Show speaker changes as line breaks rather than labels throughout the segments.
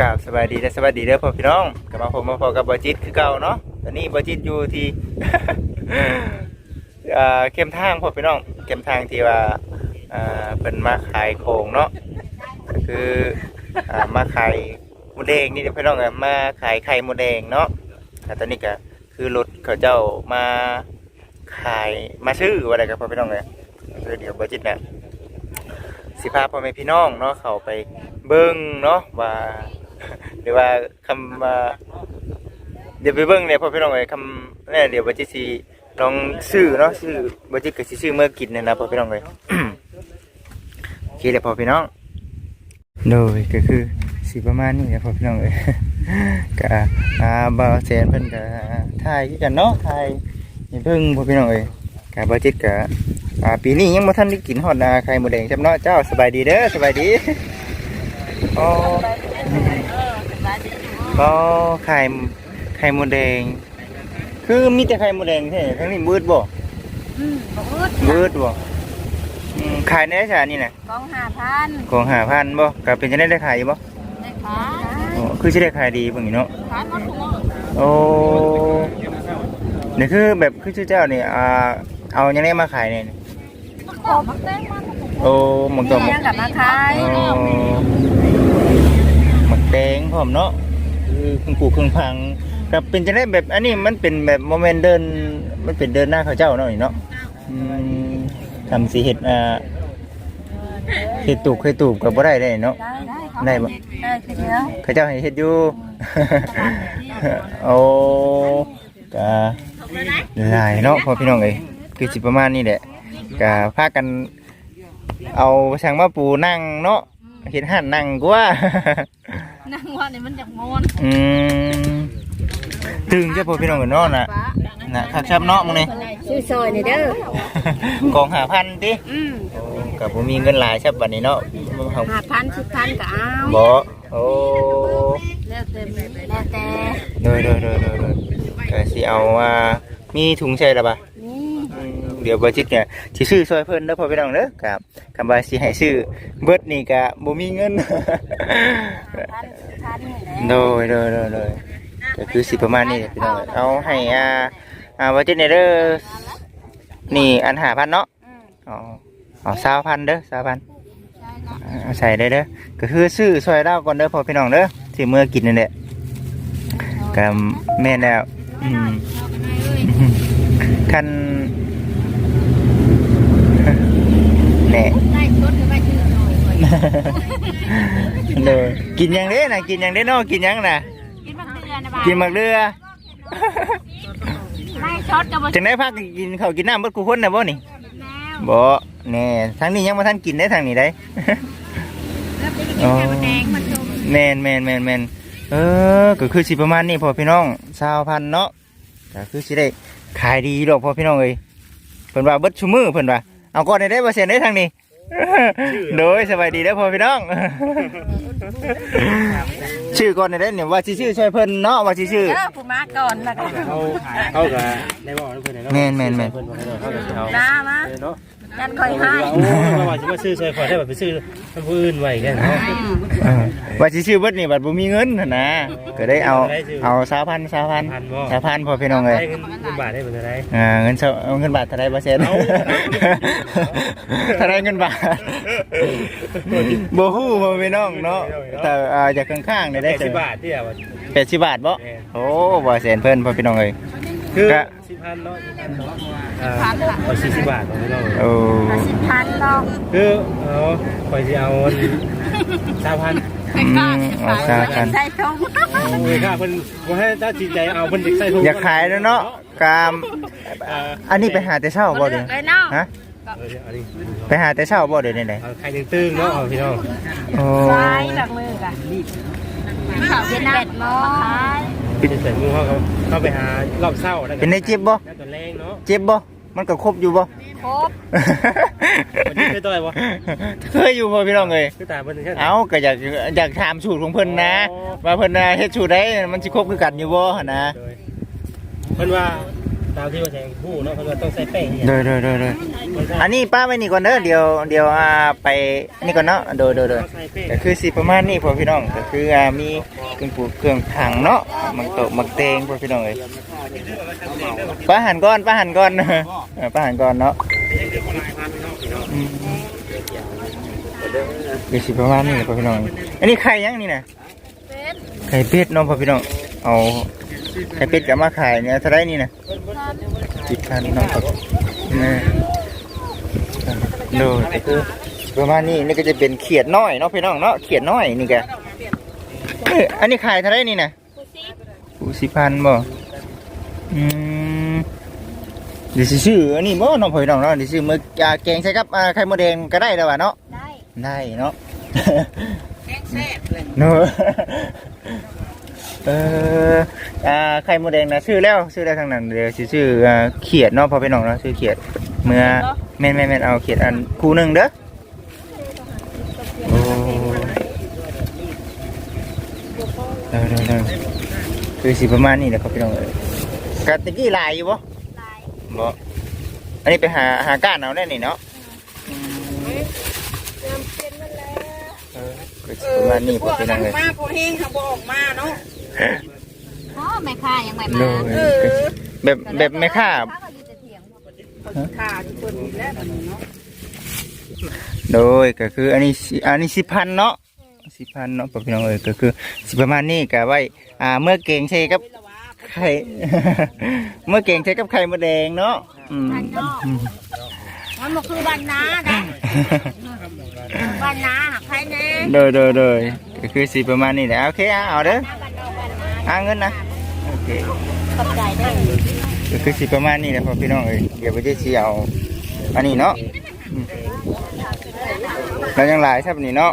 กราบสบายดีและสวัสดีเด้อพ่อพี่น้องกลับมาผมมาพอกับบอจิตคือเก่าเนาะตอนนี้บอจิตอยู่ที่ อ่าเข้มทางพ่อพี่น้องเข้มทางที่ว่าอ่าเป็นมาขายโครงเนาะก็คืออ่ามาขายหมูแดงนี่เด้อพี่น้องอะมาขายไข่หมูแดงเนาะแต่ตอนนี้ก็คือรถเขาเจ้ามาขายมาซื้อว่าอะไรกับพ่อพี่น้องเลยคือเดี๋ยวบอจิตเนี่ยสิพาพ่อแม่พี่น้องเนาะเขาไปเบิ้งเนาะว่า หรือว่าคำว่าเดี๋ยวไปเบิ้งเนี่ยพ่อพี่น้องเอ้ยคำเนี่ยเดี๋ยวบัจิสิลองซื้อเนาะซื้อบัจิก็สิซื้อเมื่อกินเนี่ยนะพ่อพี่น้องเอ้ยโอเคเลยพ่อพี่น้องโดยก็คือสิประมาณนี้แหละพ่อพี่น้องเอ้ยก็อ่าบาแสนเพิ่นก็ถ่ายกันเนาะถ่ายให้เบิ่งพ่อพี่น้องเอ้ยก็บ่จิก็อ่าปีนี้ยังบ่ทันได้กินฮอดนาไข่หมูแดงจำเนาะเจ้าสบายดีเด้อสบายดีอ๋อ ก็ไข่ไข่หมูแดง คือมีแต่ไข่หมูแดงแท้ทั้งนี้มืดบ่
อืมบ่อึด
มืดบ่อืมขายในราคานี่น่ะ
กองห้าพัน
ของ5,000บ่ก็เป็นจังได๋ได้ขายอยู่บ่
ได้ขาย
อ๋อคือสิได้ขายดีเบิ่งนี่เนาะ
ขายหมดทุกมื้อ
โอ้นี่คือแบบคือชื่อเจ้านี่อ่าเอายังไงมาขายเนี่ย
ขอมักแตงมัน
โอ้หมกตัวหมก
ยังกลับมาขาย
โอ้หมกแตงพร้อมเนาะ คือเครื่องปลูกเครื่องพังกับเป็นจะได้แบบอันนี้มันเป็นแบบโมเมนต์เดินมันเป็นเดินหน้าเขาเจ้าเนาะนี่เนาะอืมทำสีเห็ดอ่าเห็ดตูบเคยตูบกับบ่ได้ได้เนาะ
ได้ได้เขา
ได้บ่
ได้คือเดียว
เขาเจ้าให้เห็ดอยู่ โอ้กะหลายเนาะพอพี่น้องเอ้ยคือสิประมาณนี้แหละกะพากัน เอาช่างมาปูนั่งเนาะเห็นหันนั่งกว่า
นั่งว่านี่มันจากโมน
อืมตึงเจ้าพ่อพี่น้องกันเนาะน่ะน่ะคักชับเนาะมึงนี่
ซื้อซอยนี่เด้อก
องหาพันติ
อืม
กับผมมีเงินหลายชับบัดนี้เนาะ
ห้าพันสิบพันก็เอา
บ่โอ้
แล้วแต่แล้วแต่
โดยโดยโดยโดยโดยก็สิเอาว่ามีถุงใช่ละบ่
นี่
อืม เดี๋ยวบัจิตเนี่ยสิซื้อซอยเพิ่นเด้อพ่อพี่น้องเด้อครับคำว่าสิให้ซื้อเบิดนี่ก็บ่มีเงิน
พันสิบพันนี่แหละ
โดยโดยโดยโดยก็คือสิประมาณนี้แหละพี่น้องเอาให้อ่าอ่าบัจิตเนี่ยเด้อนี่อันหาพันเนาะ
อืม
อ๋อเอาสาวพันเด้อสาวพัน
ใช่เนาะ
เอาใส่ได้เด้อ ก็คือซื้อซอยเล่าก่อนเด้อพ่อพี่น้องเด้อสิเมื่อกินนั่นแหละก็แม่นแล้วอืมคัน แหน่
ได้ชดหรือไม่ชื่อหน่อย
เด้อกินหยังเด้น่ะกินหยังเด้เนาะกินหยังน่ะ
กินมะเขือนะบ้า
กินหมักเรือ
ไม่ชดกับบ่
จังได้พักกินข้าวกินน้ำเบิดกูคนน่ะบ่นี่
แมว
บ่แน่ทางนี้ยังบ่ทันกินได้ทางนี้ได้
แล้วไปกินไข่มดแดงมันชม
แม่นแม่นแม่นแม่นเออก็คือสิประมาณนี้พอพี่น้องชาวพันเนาะก็คือสิได้ขายดีดอกพอพี่น้องเอ้ยเพิ่นว่าเบิดชุมือเพิ่นว่า เอาก่อนได้ได้บ่เซ็นได้ทางนี้โดยสบายดีเด้อพ่อพี่น้อง ชื่อก่อนได้เนี่ยว่าสิชื่อช่วยเพิ่นเนาะว่าสิชื่อ
เด้อผู้มาก่อนนะกัน
เขาเขาก็ได้บอกเพื่อนเนาะ
แม่นแม่นแม่น
เพื่อนบอกเขาก็สิเอา
มามา
เนาะ
ยันคอยให้
โอ้ยว่าจะมาซื้อซอยคอยได้แบบไปซื้อคนผู้อื่นไว้กันเนาะ
เออว่าสิชื่อเบิดนี่บัดบ่มีเงินหั่นนะก็ได้เอาเอาสาวพันสาวพันสาวพันพอพี่น้องเอ้ย
ได้เงินเงินบาทได้เป็นอะไร
อ่าเงินเท่าเอาเงินบาทเท่าไรเปอร์เซ็นต์
เอา
เท่าไรเงินบาทบ่ฮู้บ่พี่น้องเนาะแต่อ่าจากข้างๆนี่ได้
ได้สิบบาทเที่อ่
แปดสิบบาทบ่โอ้บ่แสนเพิ่นพ่อพี่น้องเอ้ย
คือ
ก็
สิบพันเนาะสิบพันเนาะอ่าเอาสี่สิบบาทของเรา
โอ้
สิบพันลอง
คือเอาคอยจะเอาสามพัน
อืมเอาซะกัน
ใส่ทง
โอ้ยค่ะเพิ่นบ่ให้ถ้าจิตใจเอาเพิ่นเด็กใส่ถุง
อยากขายแล้วเนาะกาม
อ่า
อันนี้ไปหาแต่เช้าบ่เด้อ
ไปเนาะ
ฮะ
เอออันนี้
ไปหาแต่เช้าบ่เด้อนี่ไหน
เอาไข่ตึงๆเนาะเอาพี่น้อง
โอ้
ไว้หลังมือกันข่าวเย็นเป็ดโมง
เป็นแต่งูเขาเข้าไปหารอบเศร้าได้
เป็นได้เจ็บบ่
แล้วตอนแรงเนาะ
เจ็บบ่มันก็ครบอยู่บ่
ครบ
วันนี้เคยต่อยบ่
เคยอยู่พ่อพี่น้องเอ้ย
คือตามเพิ่นแค่
เอาก็อยากอยากถามสูตรของเพิ่นนะว่าเพิ่นน่ะเฮ็ดสูตรได้มันสิครบคือกันอยู่บ่หั่นนะ
เพิ่นว่า ตามที่ว่าใส่ผู้เนาะเพราะว่าต้องใส่แป้ง
โดยโดยโดยโดยอันนี้ป้าไว้นี่ก่อนเด้อเดี๋ยวเดี๋ยวอ่าไปนี่ก่อนเนาะโดยโดยโดย
ใส่แป้ง
ก็คือสิประมาณนี้พอพี่น้องก็คืออ่ามีเครื่องปลูกเครื่องถังเนาะมักโตะมักเตงพอพี่น้องเอ้ยป้าหันก่อนป้าหันก่อนเออป้าหันก่อนเนาะอืมเดี๋ยวสิประมาณนี้พอพี่น้อง อันนี้ไข่ยังนี่นะไข่เป็ดเน้องพอพี่น้องเอา ไข่เป็ดกับมาขายเนี่ยเท่าไรนี่นะจิตพันน้องครับนี่โดยก็คือประมาณนี้นี่ก็จะเป็นเขียดน้อยเนาะพี่น้องเนาะเขียดน้อยนี่แกเอ้ยอันนี้ขายเท่าไหรนี่นะกูสิพันบ่อืมเดี๋ยวสิซื้ออันนี้บ่น้องพี่น้องเนาะเดี๋ยวซื้อมือยาแกงใส่กับอ่าไข่มดแดงก็ได้แล้วว่ะเนาะ
ได้
ได้เนาะ
แกงแซ่บเลย
เนาะ เอออ่าไข่มดแดงนะซื้อแล้วซื้อแล้วทางนั้นเดี๋ยวสิซื้ออ่าเขียดเนาะพอพี่น้องเนาะซื้อเขียดเมื่อแม่นแม่นแม่นเอาเขียดอันคู่หนึงเด้อโอ้เด้อเด้อเด้อคือสิประมาณนี้แหละครับพี่น้องเอ้ยกะตะกี้ลายอยู่บ่
ลาย
บ่อันนี้ไปหาหาก้านเอาได้นี่เนาะอืมเออคือสิ ประมาณนี้พอพี่น้องเอ้ย
มาพอเฮงทางบออกมาเนาะ
อ๋อแม่ค้ายังไม่
โด
มาย
คือสิแบบแบบไม่ค่า
เขาก็อยู่แต่เถียง
ขาที่คนนี้แล้วแบบนี้เนาะ
โดยก็คืออันนี้สิอันนี้สิพันเนาะสิพันเนาะพอพี่น้องเอ้ยก็คือสิประมาณนี้ก็ไว้อ่าเมื่อเก่งใช่กับ
เวลาว่า
ไข่เมื่อเก่งใช้กับไข่มดแดงเนาะอืมอืม
มันมันคือบ้านนาได้ บ้านนาหักใครแน่
โดยโดยโดยก็คือสีประมาณนี้แหละโอเคเอาเอาเด้อเอาเงินนะโอเค
ขอบใจเด้อ
ก็คือสีประมาณนี้แหละพอพี่น้องเอ้ยเดี๋ยวไปจะสีเอาอันนี้เนาะแล้วยังหลายใช่ปะนี่เนาะ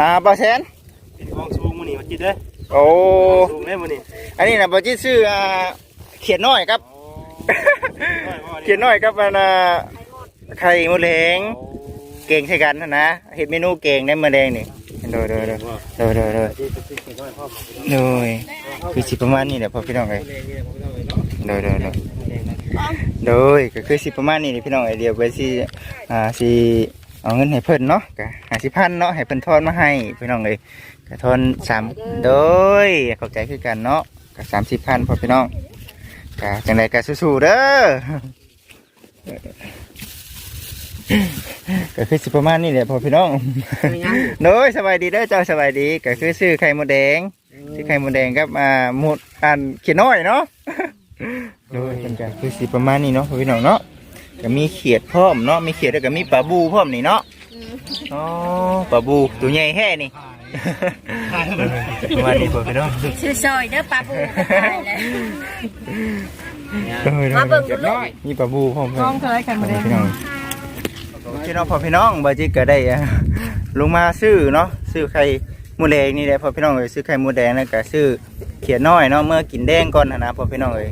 อ่าบอแซน
กองสูงมื้อนี้มากินเด้อ
โอ้
สูงได้มื้อนี้
อันนี้นะบอจิซื้ออ่าเขียนน้อยครับเขียนน้อยครับอันน่ะไข่มดแดง เก่งใช่กันนะนะเห็ดเมนูเก่งได้มดแดงนี่โดยโดยโดยโดยโดยโดยโดยคือสิประมาณนี้แหละพ่อพี่น้องเอ้ยโดยโดยโดยโดยก็คือสิประมาณนี้แหละพี่น้องไอเดียไปสิอ่าสิเอาเงินให้เพิ่นเนาะก็หาสิพันเนาะให้เพิ่นทอนมาให้พี่น้องเลยก็ทอนสามโดยเข้าใจคือกันเนาะก็สามสิบพันพ่อพี่น้องก็จังไดก็สู้ๆเด้อ ก็คือสิประมาณนี้แหละพ่อพี่น้องโดยสบายดีเด้อเจ้าสบายดีก็คือซื้อไข่มดแดงที่ไข่มดแดงครับอ่าหมดอันเขียนน้อยเนาะโดยเป็นการคือสีประมาณนี้เนาะพี่น้องเนาะก็มีเขียดพร้อมเนาะมีเขียดแล้วก็มีปลาบูพร้อมนี่เนาะอ๋อปลาบูตัวใหญ่แฮ่นี่ประมาณนี้พอพี่น้อง
ชื่อซอยเด้อปลาบูตายแล้ว
โดยโดย
มาเบิ่งดูลูก
มีปลาบูพร้อม
กองเคยกันมาเลย
พี่น้อง พี่น้องพอพี่น้องบาจิกก็ได้ลงมาซื้อเนาะซื้อไข่มดแดงนี่แหละพอพี่น้องเอ้ยซื้อไข่มดแดงแล้วก็ซื้อเขียดน้อยเนาะเมื่อกินแดงก่อนนะนะพอพี่น้องเอ้ย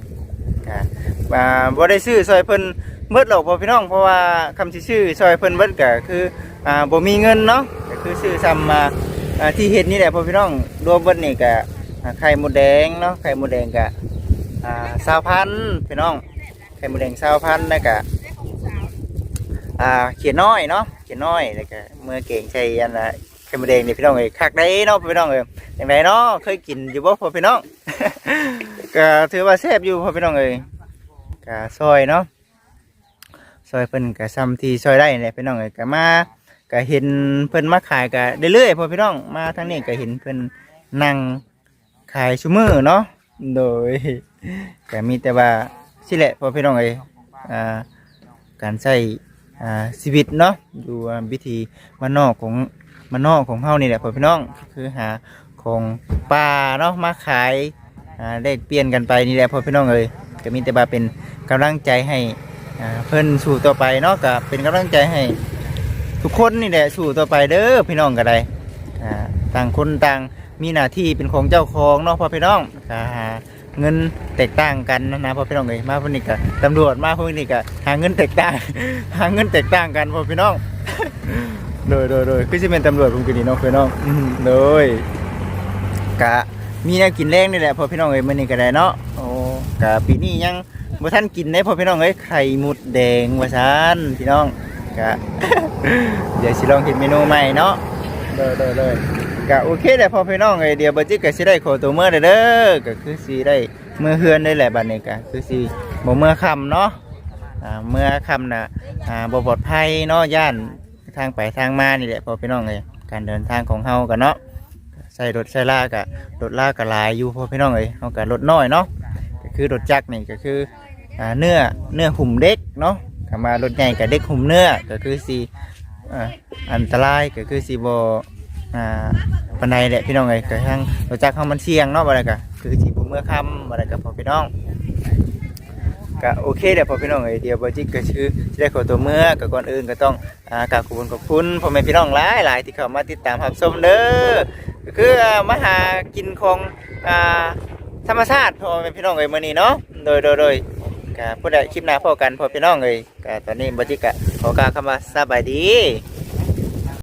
ค่ะอ่าบ่ได้ซื้อซอยเพิ่นเบิดหรอกพอพี่น้องเพราะว่าคำที่ซื้อซอยเพิ่นเบิดก็คืออ่าบ่มีเงินเนาะก็คือซื้อซ้ำมาที่เฮ็ดนี่แหละพอพี่น้องรวมเบิดนี่ก็ไข่มดแดงเนาะไข่มดแดงก็อ่า20,000พี่น้องไข่มดแดง20,000แล้วก็ อ่าเขียนน้อยเนาะเขียนน้อยแล้วก็เมื่อเก่งใช้อันน่ะไข่มดแดงนี่พี่น้องเอ้ยคักได้เนาะพี่น้องเอ้ยจังไดเนาะเคยกินอยู่บ่พ่อพี่น้องก็ถือว่าแซ่บอยู่พ่อพี่น้องเอ้ยกะซอยเนาะซอยเพิ่นกะซ้ำที่ซอยได้เนี่ยพี่น้องเอ้ยกะมากะเห็นเพิ่นมาขายกะเรื่อยๆพอพี่น้องมาทางนี้กะเห็นเพิ่นนั่งขายชุมือเนาะโดยกะมีแต่ว่าสิแหละพอพี่น้องเอ้ยอ่าการใช้ อ่าชีวิตเนาะอยู่วิธีมานอกของมานอกของเฮานี่แหละพอพี่น้องคือหาของป่าเนาะมาขายอ่าได้เปลี่ยนกันไปนี่แหละพอพี่น้องเอ้ยก็มีแต่ว่าเป็นกำลังใจให้อ่าเพิ่นสู่ต่อไปเนาะก็เป็นกำลังใจให้ทุกคนนี่แหละสู่ต่อไปเด้อพี่น้องก็ได้อ่าต่างคนต่างมีหน้าที่เป็นของเจ้าของเนาะพ่อพี่น้องก็หา เงินแตกต่างกันนะนะพ่อพี่น้องเลยมาพวกนี้ก็ตำรวจมาพวกนี้ก็หาเงินแตกต่าง หาเงินแตกต่างกันพ่อพี่น้องโดยโดยโดยคือจะเป็นตำรวจผมกินนี่เนาะพี่น้องโดยกะมีแนวกินแรงนี่แหละพ่อพี่น้องเอ้ยมื้อนี้ก็ได้เนาะโอ้กะปีนี้ยังบ่ทันกินได้พ่อพี่น้องเอ้ยไข่หมุดแดงว่าซั่นพี่น้องกะเดี๋ยวสิลองเฮ็ดเมนูใหม่เนาะเด้อเด้อเด้อ กะโอเคแหละพ่อพี่น้องเอ้ยเดียวบ่จิกก็สิได้ขอตัวเมื่อเด้อเด้อก็คือสิได้เมื่อเฮือนได้แหละบัดนี้ก็คือสิบ่เมื่อค่ำเนาะอ่าเมื่อค่ำน่ะอ่าบ่ปลอดภัยเนาะย่านทางไปทางมานี่แหละพ่อพี่น้องเอ้ยการเดินทางของเฮากันเนาะใส่รถใส่ลากะรถลากะหลายอยู่พ่อพี่น้องเอ้ยเอากะรถน้อยเนาะก็คือรถจักรนี่ก็คืออ่าเนื้อเนื้อหุ่มเด็กเนาะกามารถใหญ่กับเด็กหุ่มเนื้อก็คือสีอ,อันตรายก็คือสีบ อ่าปันไดแหละพี่น้องเอ้ยก็ทั้งรถจักเขามันเสี่ยงเนาะอะไรก็คือสีบ่เมื่อค่ำอะไรก็พ่อพี่น้องก็โอเคเดี๋ยวพ่อพี่น้องเอ้ยเดี๋ยวบอจิกก็ชื่อจะได้ขอตัวเมื่อก็ก่อนอื่นก็ต้องอ่ากราบขอบคุณขอบคุณพ่อแม่พี่น้องหลายหลายๆที่เข้ามาติดตามรับชมเด้อก็คือมาหากินของอ่าธรรมชาติพ่อเป็นพี่น้องเอ้ยมื้อนี้เนาะโดยโดยโดยก็ผู้ใดคลิปหน้าพอกันพอพี่น้องเอ้ยก็ตอนนี้บ่จิกะขอกล่าวคำว่าสบายดี